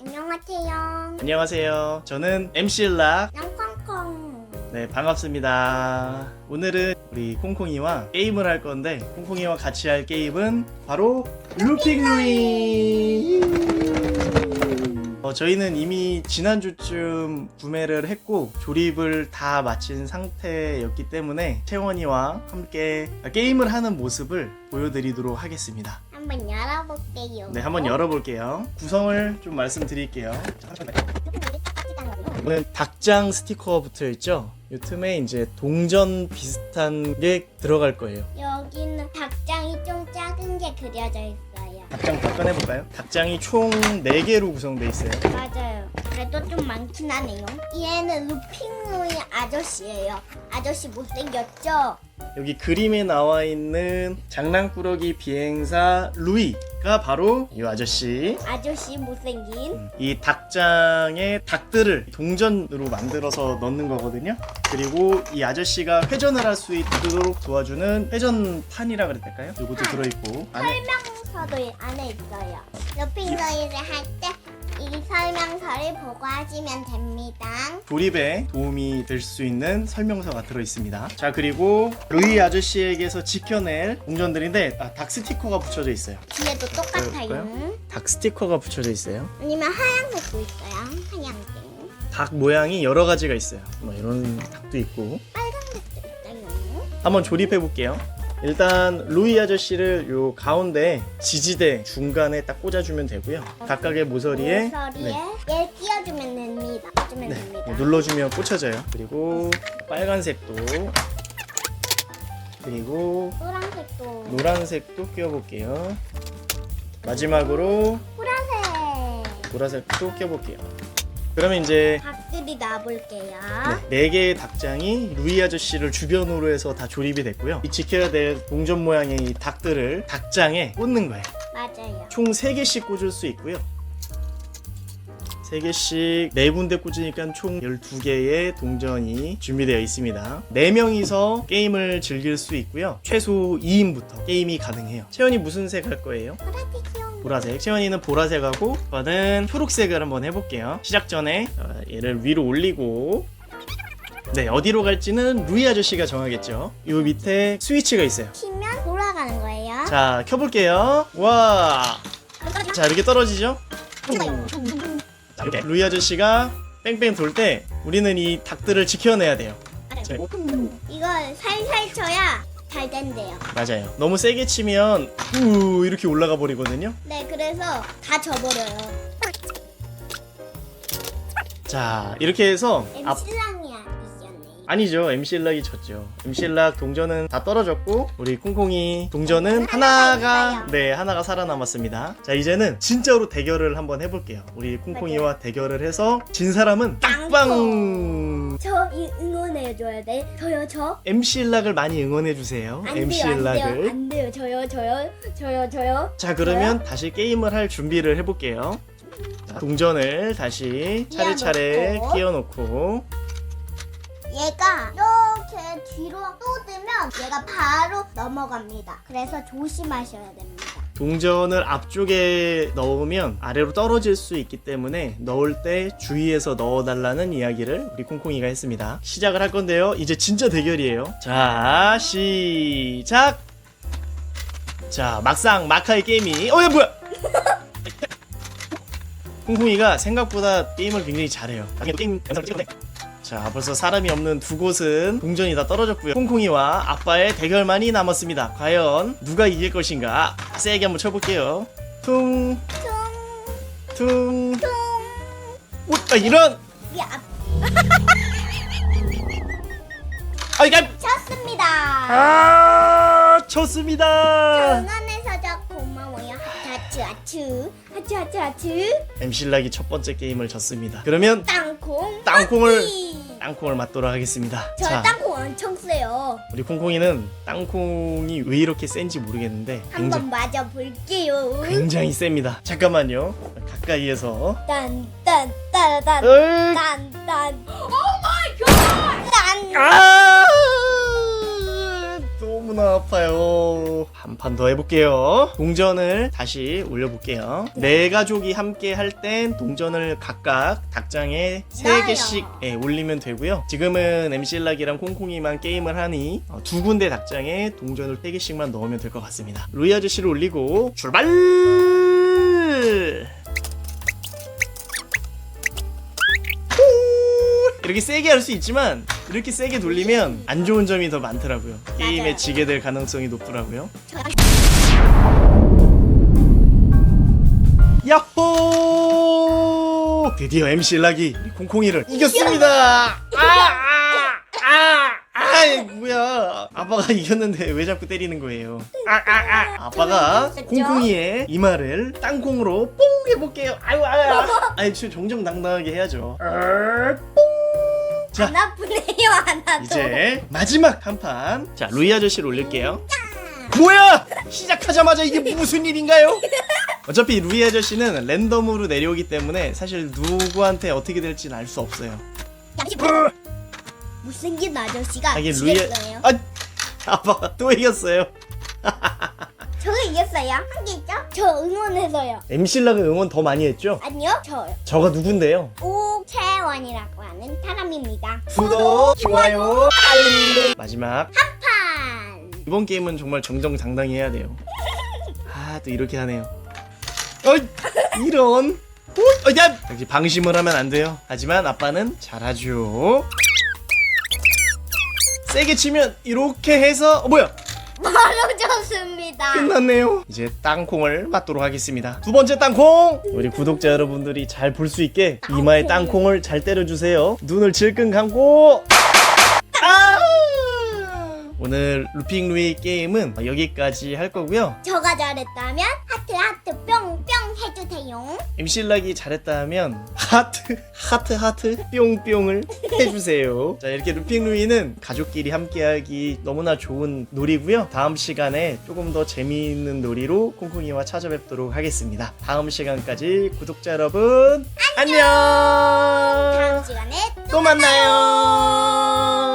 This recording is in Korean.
안녕하세요. 안녕하세요. 저는 MC 락. 냥콩콩. 네, 반갑습니다. 오늘은 우리 콩콩이와 게임을 할 건데, 콩콩이와 같이 할 게임은 바로 루핑 루이! 어, 저희는 이미 지난주쯤 구매를 했고, 조립을 다 마친 상태였기 때문에, 채원이와 함께 게임을 하는 모습을 보여드리도록 하겠습니다. 한번 열어볼게요. 네, 한번 열어볼게요. 구성을 좀 말씀드릴게요. 이거는 닭장 스티커 붙어 있죠. 이 틈에 이제 동전 비슷한 게 들어갈 거예요. 여기는 닭장이 좀 작은 게 그려져 있어요. 닭장 다 꺼내볼까요? 닭장이 총 4개로 구성되어 있어요. 맞아요. 그래도 좀 많긴 하네요. 얘는 루핑루이 아저씨예요. 아저씨 못생겼죠? 여기 그림에 나와 있는 장난꾸러기 비행사 루이가 바로 이 아저씨. 아저씨 못생긴. 이 닭장에 닭들을 동전으로 만들어서 넣는 거거든요. 그리고 이 아저씨가 회전을 할 수 있도록 도와주는 회전판이라 그래야 될까요? 이것도 들어있고 안에 설명서도 안에 있어요. 루핑루이를 할 때 이 설명서를 보고 하시면 됩니다. 조립에 도움이 될 수 있는 설명서가 들어 있습니다. 자 그리고 루이 아저씨에게서 지켜낼 동전들인데 아, 닭 스티커가 붙여져 있어요. 뒤에도 똑같아요. 닭 스티커가 붙여져 있어요. 아니면 하얀색도 있어요. 하얀색. 닭 모양이 여러 가지가 있어요. 뭐 이런 닭도 있고 빨간색도 있어요. 한번 조립해 볼게요. 일단 루이 아저씨를 요 가운데 지지대 중간에 딱 꽂아주면 되고요. 각각의 모서리에 모서리에 네, 얘 끼워주면 됩니다. 끼워주면 네, 됩니다. 눌러주면 꽂혀져요. 그리고 빨간색도 그리고 노란색도 노란색도 끼워볼게요. 마지막으로 보라색. 보라색도 끼워볼게요. 그러면 이제 닭들이 나볼게요. 네 개의 닭장이 루이 아저씨를 주변으로 해서 다 조립이 됐고요. 이 지켜야 될 동전 모양의 이 닭들을 닭장에 꽂는 거예요. 맞아요. 총 3개씩 꽂을 수 있고요. 3개씩 4군데 꽂으니까 총 12개의 동전이 준비되어 있습니다. 4명이서 게임을 즐길 수 있고요. 최소 2인부터 게임이 가능해요. 채연이 무슨 색 할 거예요? 보라색이요. 보라색. 채연이는 보라색하고 저는 초록색을 한번 해볼게요. 시작 전에 어, 얘를 위로 올리고 네 어디로 갈지는 루이 아저씨가 정하겠죠. 이 밑에 스위치가 있어요. 키면 돌아가는 거예요. 자 켜볼게요. 와. 자 이렇게 떨어지죠? 자, 이렇게 루이 아저씨가 뺑뺑 돌 때 우리는 이 닭들을 지켜내야 돼요. 자, 이걸 살살 쳐야 잘 된대요. 맞아요. 너무 세게 치면 우 이렇게 올라가 버리거든요. 네, 그래서 다 져버려요. 자 이렇게 해서 앞 미션네. 아니죠. MC 락이 졌죠. MC 락 동전은 다 떨어졌고 우리 콩콩이 동전은 하나가. 네 하나가 살아남았습니다. 자 이제는 진짜로 대결을 한번 해볼게요. 우리 콩콩이와 대결을 해서 진 사람은 딱방 저 이- 응원해줘야 돼. 저요, 저. MC 락을 많이 응원해 주세요. 안 MC 돼요, 안 돼요, 락을. 안 돼요. 저요, 저요, 저요, 저요. 자 그러면 다시 게임을 할 준비를 해볼게요. 자, 동전을 다시 차례차례 끼워놓고. 얘가 이렇게 뒤로 쏟으면 얘가 바로 넘어갑니다. 그래서 조심하셔야 됩니다. 동전을 앞쪽에 넣으면 아래로 떨어질 수 있기 때문에 넣을 때 주의해서 넣어달라는 이야기를 우리 콩콩이가 했습니다. 시작을 할 건데요. 이제 진짜 대결이에요. 자, 시작! 자, 막상 마카의 게임이, 어, 야, 뭐야! 콩콩이가 생각보다 게임을 굉장히 잘해요. 게임 영상을 돼. 자, 벌써 사람이 없는 두 곳은 동전이 다 떨어졌고요. 콩콩이와 아빠의 대결만이 남았습니다. 과연 누가 이길 것인가? 세게 한번 쳐볼게요. 퉁, 퉁, 퉁. 오, 아, 이런! 앞 아, 이게 쳤습니다. 아, 쳤습니다. 응원해서 저 고마워요. 하츠 하츠 하츠 하츠 하츠 엠실락이 첫 번째 게임을 졌습니다. 그러면 땅콩 땅콩을. 땅콩을 맞도록 하겠습니다. 저 자, 땅콩 엄청 세요. 우리 콩콩이는 땅콩이 왜 이렇게 센지 모르겠는데 굉장히 한번 맞아 볼게요. 굉장히 셉니다. 잠깐만요. 가까이에서. 딴딴 따라단 으이! 딴딴. 오 마이 갓. 딴. 아! 너무 너무나 아파요. 한 판 더 해볼게요. 동전을 다시 올려볼게요. 네 가족이 함께 할 땐 동전을 각각 닭장에 세 나요. 개씩 예, 올리면 되고요. 지금은 MC락이랑 콩콩이만 게임을 하니 어, 두 군데 닭장에 동전을 세 개씩만 넣으면 될 것 같습니다. 루이 아저씨를 올리고 출발! 이렇게 세게 할 수 있지만 이렇게 세게 돌리면 안 좋은 점이 더 많더라고요. 게임에 맞아요. 지게 될 가능성이 높더라고요. 저- 야호! 드디어 MC 락이 우리 콩콩이를 이겼습니다. 아, 아, 아, 아, 뭐야? 아빠가 이겼는데 왜 자꾸 때리는 거예요? 아, 아, 아. 아 빠가 좀 콩콩이의 이마를 땅콩으로 뽕 해볼게요. 아유, 아유, 아유. 아니, 지금 정정당당하게 해야죠. 어, 뽕. 자, 안 아프네요 하나도. 이제 마지막 한 판. 자, 루이 아저씨를 올릴게요. 뭐야! 시작하자마자 이게 무슨 일인가요? 어차피 루이 아저씨는 랜덤으로 내려오기 때문에 사실 누구한테 어떻게 될지는 알 수 없어요. 못생긴 아저씨가 하긴 루이 지겠어요. 아 아빠가 또 이겼어요. 이겼어요. 한 개 있죠? 저 응원해서요. MC락은 응원 더 많이 했죠? 아니요, 저요. 저가 누군데요? 오채원이라고 하는 사람입니다. 구독, 좋아요, 알림. 마지막 판. 이번 게임은 정말 정정당당히 해야 돼요. 아, 또 이렇게 하네요. 어이, 이런. 어, 야! 역시 방심을 하면 안 돼요. 하지만 아빠는 잘하죠. 세게 치면 이렇게 해서 어, 뭐야? 바로 졌습니다. 끝났네요. 이제 땅콩을 맞도록 하겠습니다. 두 번째 땅콩! 우리 구독자 여러분들이 잘 볼 수 있게 이마에 땅콩을 잘 때려주세요. 눈을 질끈 감고. 아! 오늘 루핑 루이 게임은 여기까지 할 거고요. 저가 잘했다면 하트 하트 뿅뿅 해주세요. 임실락이 잘했다면 하트 하트 하트 뿅뿅을 해주세요. 자 이렇게 루핑 루이는 가족끼리 함께하기 너무나 좋은 놀이고요. 다음 시간에 조금 더 재미있는 놀이로 콩콩이와 찾아뵙도록 하겠습니다. 다음 시간까지 구독자 여러분 안녕. 다음 시간에 또 만나요.